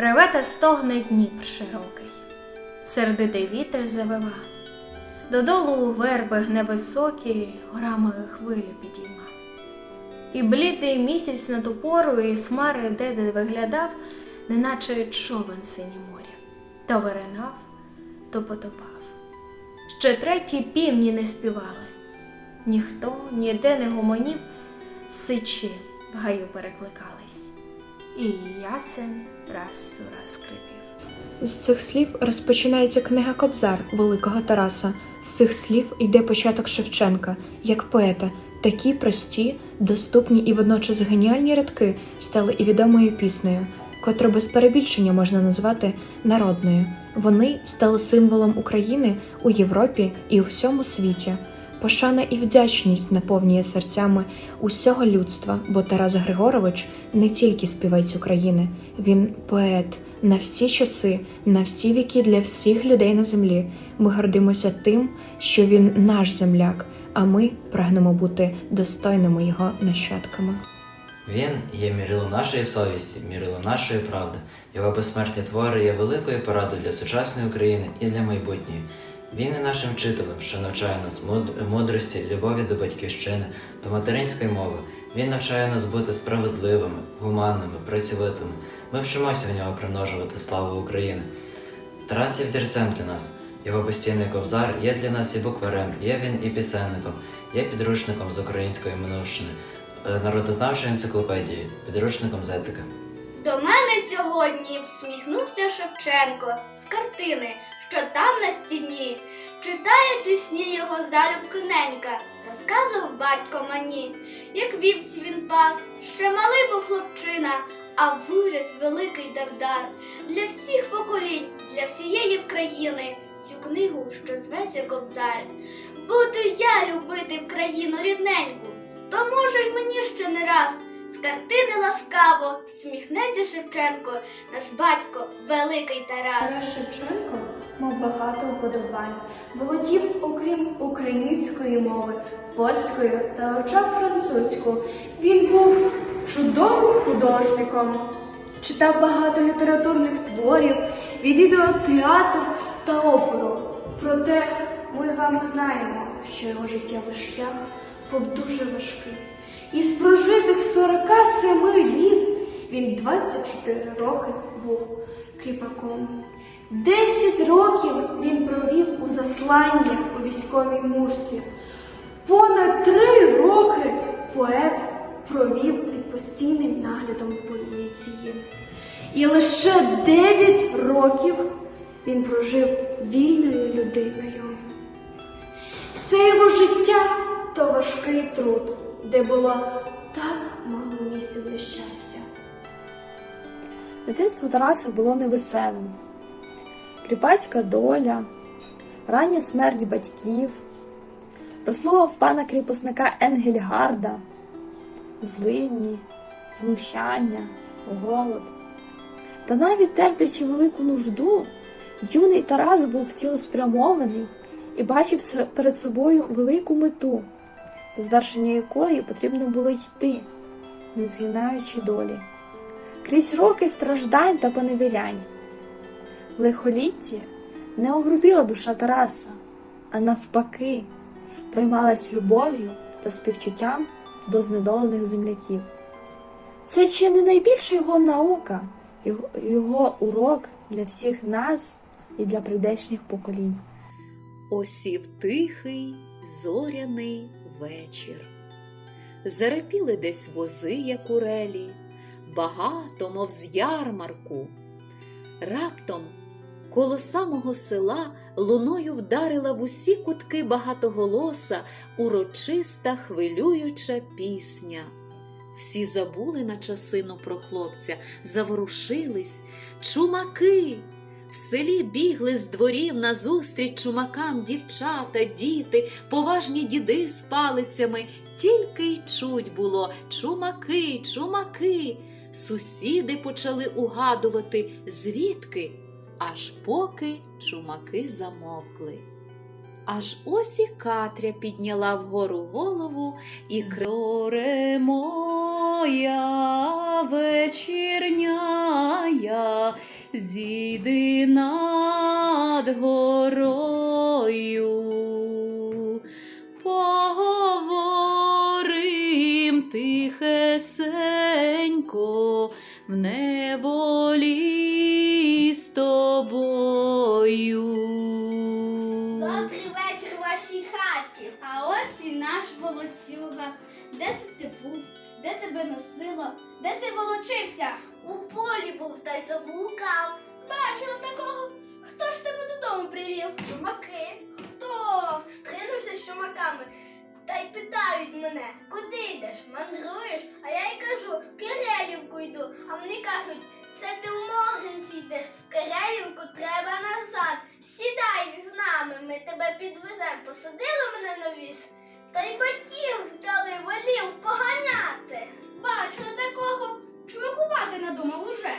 Реве та стогне Дніпр широкий, сердитий вітер завива, додолу верби невисокі горами хвилю підійма. І блідий місяць на ту із хмари де-де виглядав, неначе човен синє моря, то виринав, то потопав. Ще треті півні не співали, ніхто ніде не гомонів, сичі в гаю перекликались, і ясен раз у. З цих слів розпочинається книга Кобзар Великого Тараса. З цих слів йде початок Шевченка, як поета. Такі прості, доступні і водночас геніальні рядки стали і відомою піснею, котру без перебільшення можна назвати народною. Вони стали символом України у Європі і у всьому світі. Пошана і вдячність наповнює серцями усього людства, бо Тарас Григорович не тільки співець України, він поет на всі часи, на всі віки для всіх людей на землі. Ми гордимося тим, що він наш земляк, а ми прагнемо бути достойними його нащадками. Він є мірило нашої совісті, мірило нашої правди. Його безсмертні твори є великою порадою для сучасної України і для майбутньої. Він є нашим вчителем, що навчає нас муд- мудрості, любові до батьківщини, до материнської мови. Він навчає нас бути справедливими, гуманними, працьовитими. Ми вчимося в нього примножувати славу України. Тарас є взірцем для нас. Його постійний ковзар є для нас і букварем, є він і пісенником, є підручником з української минувщини, е, народознавчою енциклопедією, підручником з етики. До мене сьогодні всміхнувся Шевченко з картини, що там на стіні. Читає пісні його залюбки ненька, розказував батько мені, як вівці він пас, ще малий був хлопчина, а виріс великий давдар для всіх поколінь, для всієї країни. Цю книгу, що зветься Кобзар. Буду я любити в країну рідненьку, то може й мені ще не раз з картини ласкаво всміхнеться Шевченко, наш батько, великий Тарас. Тарас Шевченко мав багато вподобань, володів, окрім української мови, польською та вивчав французьку. Він був чудовим художником, читав багато літературних творів, відвідував театр та оперу. Проте ми з вами знаємо, що його життєвий шлях був дуже важкий. Із прожитих 47 літ він 24 роки був кріпаком. 10 років він провів у засланні у військовій муштрі. Понад три роки поет провів під постійним наглядом поліції. І лише 9 років він прожив вільною людиною. Все його життя то важкий труд, де було так мало місця для щастя. Дитинство Тараса було невеселим. Кріпацька доля, рання смерть батьків, розлуга в пана кріпосника Енгельгарда, злидні, знущання, голод. Та навіть терплячи велику нужду, юний Тарас був цілеспрямований і бачив перед собою велику мету, до звершення якої потрібно було йти, не згинаючи долі крізь роки страждань та поневірянь. Лихолітті не огрубіла душа Тараса, а навпаки, приймалась любов'ю та співчуттям до знедолених земляків. Це ще не найбільша його наука, його урок для всіх нас і для прийдешніх поколінь. Осів тихий зоряний вечір. Зарепіли десь вози, як урелі, багато, мов з ярмарку. Раптом коло самого села луною вдарила в усі кутки багатоголоса урочиста хвилююча пісня. Всі забули на часину про хлопця, заворушились, чумаки. В селі бігли з дворів назустріч чумакам дівчата, діти, поважні діди з палицями. Тільки й чуть було чумаки, чумаки. Сусіди почали угадувати, звідки, аж поки чумаки замовкли. Аж ось і Катря підняла вгору голову і Зоре моя вечірняя, зійди над горою, поговорим тихесенько в неволі з тобою. Добрий вечір в вашій хаті. А ось і наш волоцюга. Де це ти був? Де тебе носило? Де ти волочився? У полі був та й заблукав. Бачила такого? Хто ж тебе додому привів? Чумаки. Хто? Стринувся з чумаками. Та й питають мене, куди йдеш? Мандруєш? А я й кажу, в Кирилівку йду. А вони кажуть, це ти в Могинці йдеш. Кирилівку треба назад. Сідай з нами, ми тебе підвеземо. Посадили мене на віз, та й батьків дали волів поганяти. Бачила такого, чувакувати надумав уже.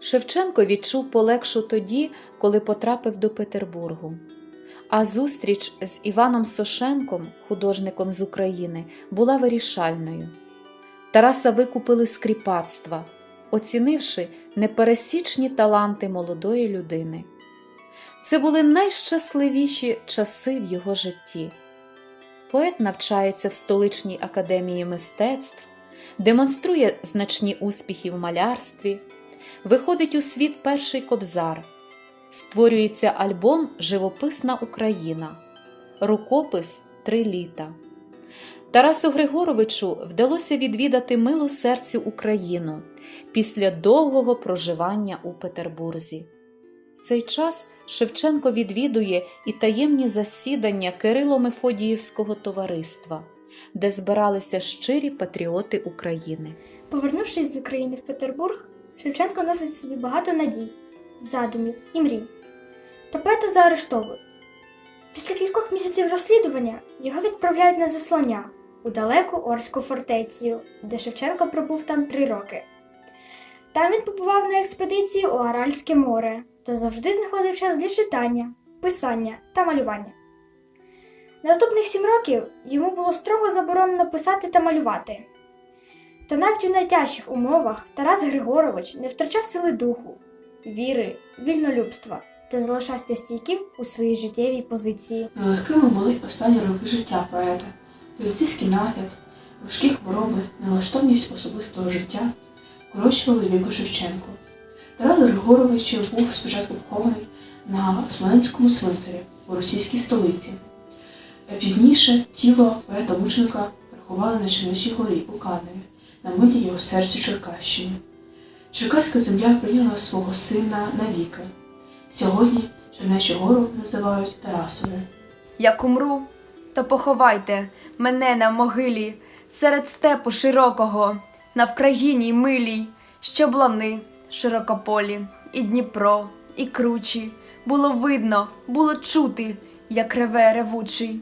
Шевченко відчув полегшу тоді, коли потрапив до Петербургу. А зустріч з Іваном Сошенком, художником з України, була вирішальною. Тараса викупили з кріпацтва, оцінивши непересічні таланти молодої людини. Це були найщасливіші часи в його житті. Поет навчається в столичній академії мистецтв, демонструє значні успіхи в малярстві, виходить у світ перший кобзар, створюється альбом Живописна Україна, рукопис Три літа. Тарасу Григоровичу вдалося відвідати милу серцю Україну після довгого проживання у Петербурзі. В цей час Шевченко відвідує і таємні засідання Кирило-Мефодіївського товариства, де збиралися щирі патріоти України. Повернувшись з України в Петербург, Шевченко носить собі багато надій, задумів і мрій. Та поета заарештовують. Після кількох місяців розслідування його відправляють на заслання у далеку Орську фортецю, де Шевченко пробув там три роки. Там він побував на експедиції у Аральське море та завжди знаходив час для читання, писання та малювання. Наступних сім років йому було строго заборонено писати та малювати. Та навіть у найтяжчих умовах Тарас Григорович не втрачав сили духу, віри, вільнолюбства та залишався стійким у своїй життєвій позиції. Нелегкими були останні роки життя поета, поліцейський нагляд, важкі хвороби, налаштовність особистого життя корочували віку Шевченко. Тарас Григорович був спочатку похований на Смоленському цвинтарі у російській столиці. Пізніше тіло поета-мученика переховали на Чернечій горі у Каневі, на милі його серцю Черкащині. Черкаська земля прийняла свого сина навіки. Сьогодні Чернечу гору називають Тарасовою. Як умру, то поховайте мене на могилі серед степу широкого, на Вкраїні милій, щоб лани широкополі, і Дніпро, і кручі. Було видно, було чути, як реве ревучий,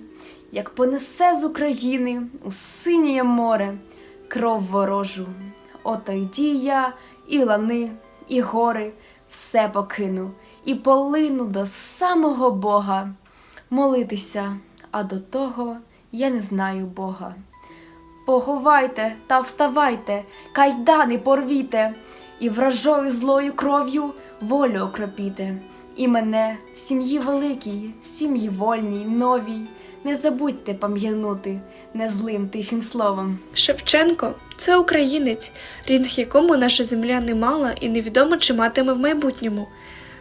як понесе з України у синє море кров ворожу. Отойді я і лани, і гори, все покину, і полину до самого Бога молитися, а до того я не знаю Бога. Поховайте та вставайте, кайдани порвіте, і вражою злою кров'ю волю окропіте. І мене в сім'ї великій, в сім'ї вольній, новій, не забудьте пам'янути незлим тихим словом. Шевченко це українець, рідних якому наша земля не мала і невідомо чи матиме в майбутньому.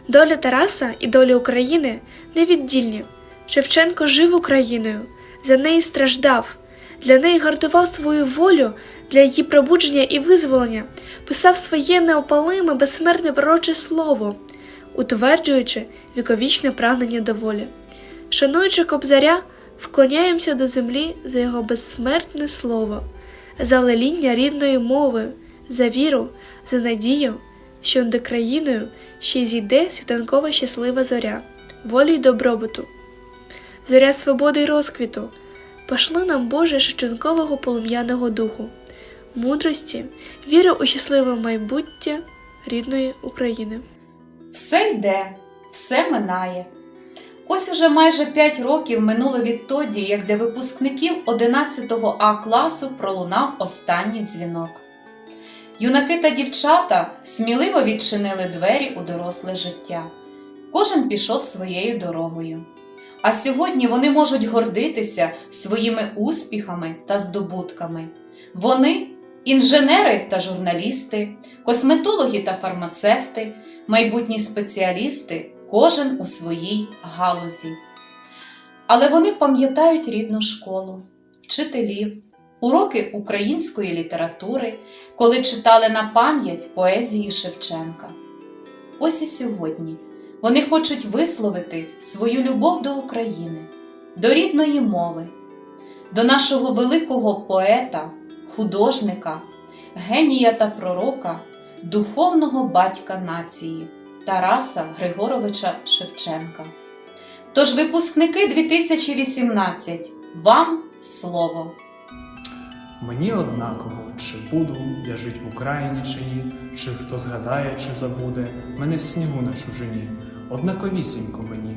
Доля Тараса і доля України невіддільні. Шевченко жив Україною, за неї страждав, для неї гартував свою волю для її пробудження і визволення, писав своє неопалиме безсмертне пророче слово, утверджуючи віковічне прагнення до волі. Шануючи кобзаря, вклоняємося до землі за його безсмертне слово, за леління рідної мови, за віру, за надію, що над країною ще зійде світанкова щаслива зоря, волі й добробуту, зоря свободи й розквіту, пошли нам Боже Шевченкового полум'яного духу, мудрості, віри у щасливе майбуття рідної України. Все йде, все минає. Ось уже майже 5 років минуло відтоді, як для випускників 11 А класу пролунав останній дзвінок. Юнаки та дівчата сміливо відчинили двері у доросле життя. Кожен пішов своєю дорогою. А сьогодні вони можуть гордитися своїми успіхами та здобутками. Вони інженери та журналісти, косметологи та фармацевти, майбутні спеціалісти, кожен у своїй галузі. Але вони пам'ятають рідну школу, вчителів, уроки української літератури, коли читали на пам'ять поезії Шевченка. Ось і сьогодні вони хочуть висловити свою любов до України, до рідної мови, до нашого великого поета, художника, генія та пророка, духовного батька нації Тараса Григоровича Шевченка. Тож, випускники 2018, вам слово! Мені однаково, чи буду я жить в Україні чи ні, чи хто згадає, чи забуде мене в снігу на чужині, однаковісінько мені.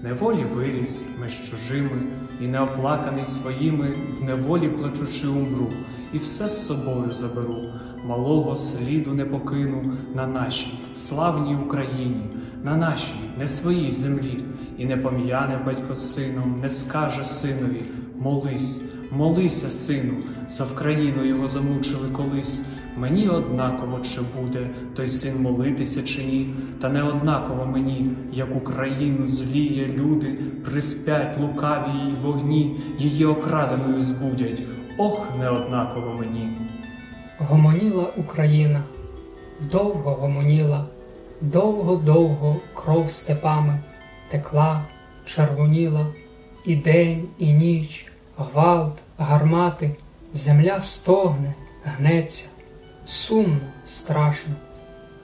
В неволі виріс меж чужими, і неоплаканий своїми, в неволі плачучи умру, і все з собою заберу. Малого сліду не покину на нашій славній Україні, на нашій, не своїй землі, і не пом'яне батько сином, не скаже синові, молись, молися, сину, за Вкраїну його замучили колись. Мені однаково, чи буде той син молитися чи ні, та не однаково мені, як Україну зліє люди, приспять лукаві її вогні, її окраденою збудять. Ох, не однаково мені. Гомоніла Україна, довго гомоніла, довго-довго кров степами текла, червоніла, і день, і ніч, гвалт, гармати, земля стогне, гнеться, сумно, страшно,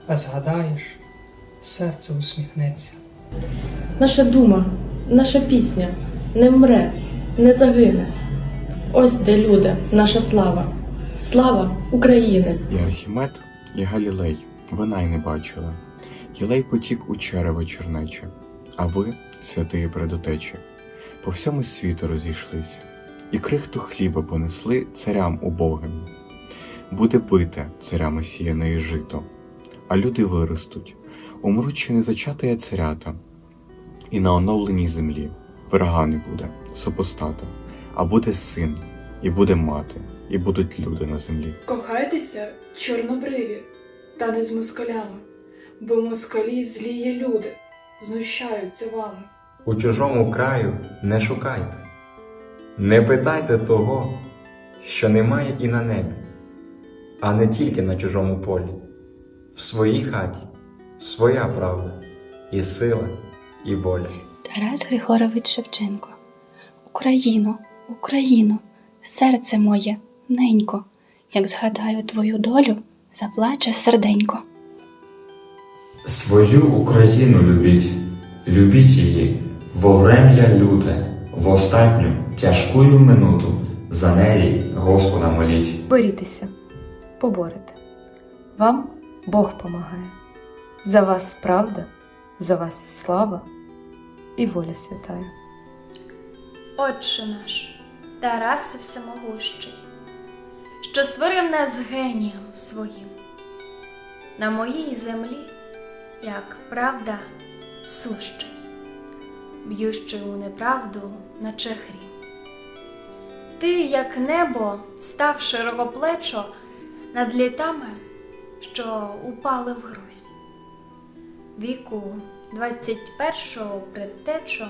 а згадаєш, серце усміхнеться. Наша дума, наша пісня не вмре, не загине. Ось де люди, наша слава, слава України. І Архімед, і Галілей вона й не бачила. Єлей потік у черево чернече, а ви, святиї предотечі, по всьому світу розійшлись, і крихту хліба понесли царям убогим. Буде бите царями сіяне жито, а люди виростуть, умруть ще не зачатає царята, і на оновленій землі врага не буде, супостата, а буде син, і буде мати, і будуть люди на землі. Кохайтеся, чорнобриві, та не з москалями, бо москалі зліє люди, знущаються вами. У чужому краю не шукайте, не питайте того, що немає і на небі, а не тільки на чужому полі. В своїй хаті своя правда, і сила, і воля. Тарас Григорович Шевченко. Україно, Україно, серце моє, ненько, як згадаю твою долю, заплаче серденько. Свою Україну любіть, любіть її, во врем'я люте, в останню тяжкую минуту за неї Господа моліть. Борітеся, поборете. Вам Бог помагає. За вас правда, за вас слава і воля святая. Отче наш, Тарасе Всемогущий, що створив нас генієм своїм. На моїй землі, як правда, сущий, б'ющий у неправду, наче грім. Ти, як небо, став широкоплечо над літами, що упали в грузь. Віку 21-го предтечо,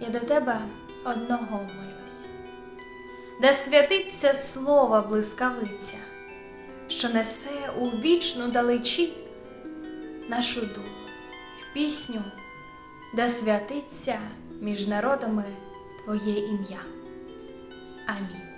я до тебе одного молюсь, де святиться слова блискавиця, що несе у вічну далечі нашу думу і пісню, де святиться між народами Твоє ім'я. Амінь.